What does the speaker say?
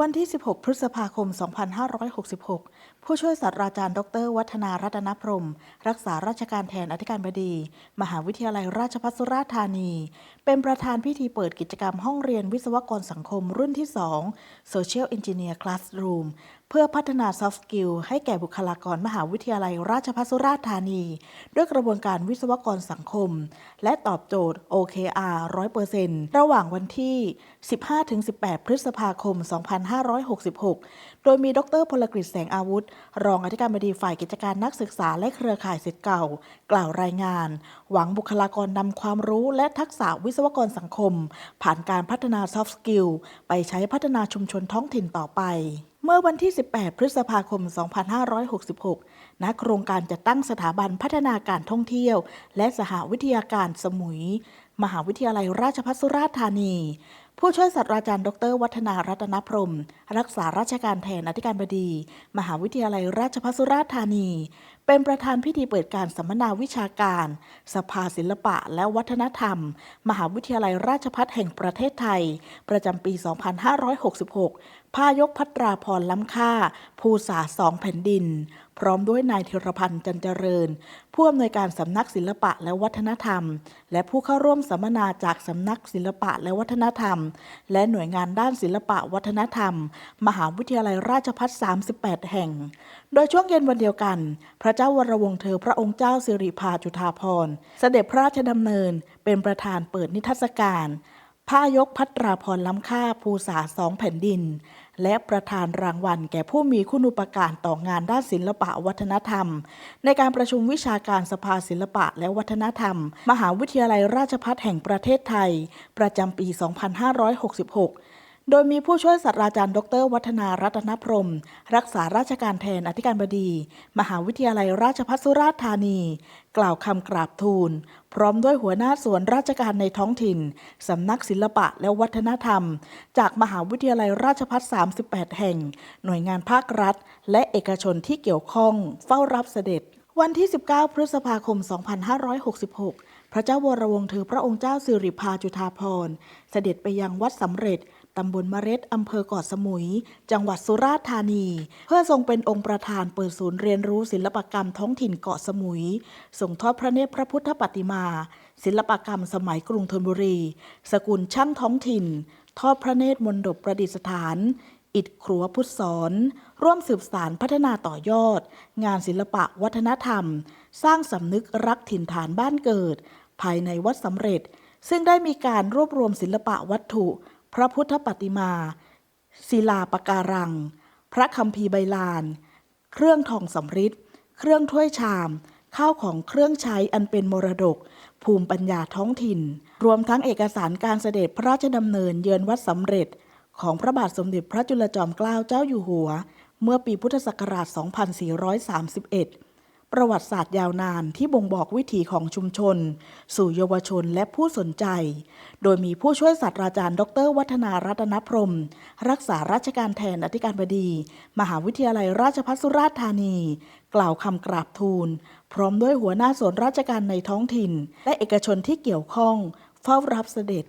วันที่ 16 พฤษภาคม 2566 ผู้ช่วยศาสตราจารย์ ดร วัฒนารัตนพรม รักษาราชการแทนอธิการบดี มหาวิทยาลัยราชภัฏสุราษฎร์ธานี เป็นประธานพิธีเปิดกิจกรรมห้องเรียนวิศวกรสังคมรุ่นที่ 2 Social Engineer Classroom เพื่อพัฒนา Soft Skill ให้แก่บุคลากรมหาวิทยาลัยราชภัฏสุราษฎร์ธานี ด้วยกระบวนการวิศวกรสังคม และตอบโจทย์ OKR 100%ระหว่างวันที่ 15-18 พฤษภาคม 2566 โดยมีดรพลกฤษแสงอาวุธ รองอธิการบดีฝ่ายกิจการนักศึกษาและเครือข่ายศิษย์เก่า กล่าวรายงาน หวังบุคลากรนำความรู้และทักษะวิศวกรสังคม ผ่านการพัฒนา Soft Skill ไปใช้พัฒนาชุมชนท้องถิ่นต่อไป มื่อวันที่ 18 พฤษภาคม 2566 ณ โครงการจัดตั้งสถาบันพัฒนาการท่องเที่ยว และสหวิทยาการสมุย มหาวิทยาลัยราชภัฏสุราษฎร์ธานี ผู้ช่วยศาสตราจารย์ ดร วัฒนารัตนพรม รักษาราชการแทนอธิการบดี มหาวิทยาลัยราชภัฏสุราษฎร์ธานี เป็นประธานพิธีเปิดการสัมมนาวิชาการ สภาศิลปะและวัฒนธรรม มหาวิทยาลัยราชภัฏแห่งประเทศไทย ประจำปี 2566 พายกพัตราพรล้ำค่า ภูษาสองแผ่นดิน พร้อมด้วยนายธีรพันธ์จันเจริญ ผู้อำนวยการสำนักศิลปะและวัฒนธรรม และผู้เข้าร่วมสัมมนาจากสำนักศิลปะและวัฒนธรรม และหน่วยงานด้านศิลปะวัฒนธรรม มหาวิทยาลัยราชภัฏ38 แห่ง โดยช่วงเย็นวันเดียวกัน พระเจ้าวรวงเธอพระองค์เจ้าสิริพาจุฑาภรณ์ เสด็จพระราชดำเนิน เป็นประธานเปิดนิทรรศการ ผ้ายกพัตราพรล้ำค่าภูษาสองแผ่นดิน และประธานรางวัลแก่ผู้มีคุณูปการต่องานด้านศิลปะวัฒนธรรม ในการประชุมวิชาการสภาศิลปะและวัฒนธรรม มหาวิทยาลัยราชพัฒแห่งประเทศไทย ประจำปี 2566 โดยมีผู้ช่วยศาสตราจารย์ ดร วัฒนารัตนพรม รักษาราชการแทนอธิการบดี มหาวิทยาลัยราชภัฏสุราษฎร์ธานี กล่าวคำกราบทูล พร้อมด้วยหัวหน้าส่วนราชการในท้องถิ่น สำนักศิลปะและวัฒนธรรม จากมหาวิทยาลัยราชภัฏ38 แห่ง หน่วยงานภาครัฐ และเอกชนที่เกี่ยวข้อง เฝ้ารับเสด็จ วันที่ 19 พฤษภาคม 2566 พระเจ้าวรวงศ์เธอพระองค์เจ้าสิริพาจุฑาภรณ์ เสด็จไปยังวัดสำเร็จ ตำบลมะเร็ดอำเภอเกาะสมุย จังหวัดสุราษฎร์ธานี เพื่อทรงเป็นองค์ประธานเปิดศูนย์เรียนรู้ศิลปกรรมท้องถิ่นเกาะสมุย ส่งทอดพระเนตรพระพุทธปฏิมา ศิลปกรรมสมัยกรุงธนบุรี สกุลช่างท้องถิ่น ทอดพระเนตรมนดบประดิษฐาน อิฐครัวพุทธสอนร่วมสืบสารพัฒนาต่อยอด งานศิลปะวัฒนธรรม สร้างสำนึกรักถิ่นฐานบ้านเกิด ภายในวัดสำเร็จซึ่งได้มีการรวบรวมศิลปะวัตถุ พระพุทธปฏิมา ศิลาปการัง พระคัมภีร์ใบลาน เครื่องทองสำริดเครื่องถ้วยชาม ข้าวของเครื่องใช้อันเป็นมรดก ภูมิปัญญาท้องถิ่น รวมทั้งเอกสารการเสด็จพระราชดำเนินเยือนวัดสำเร็จ ของพระบาทสมเด็จพระจุลจอมเกล้าเจ้าอยู่หัว เมื่อปีพุทธศักราช 2431 ประวัติศาสตร์ยาวนานที่บ่งบอกวิถีของชุมชน สู่เยาวชนและผู้สนใจ โดยมีผู้ช่วยศาสตราจารย์ ดร วัฒนารัตนพรม รักษาราชการแทนอธิการบดี มหาวิทยาลัยราชภัฏสุราษฎร์ธานี กล่าวคำกราบทูล พร้อมด้วยหัวหน้าส่วนราชการในท้องถิ่น และเอกชนที่เกี่ยวข้อง เฝ้ารับเสด็จ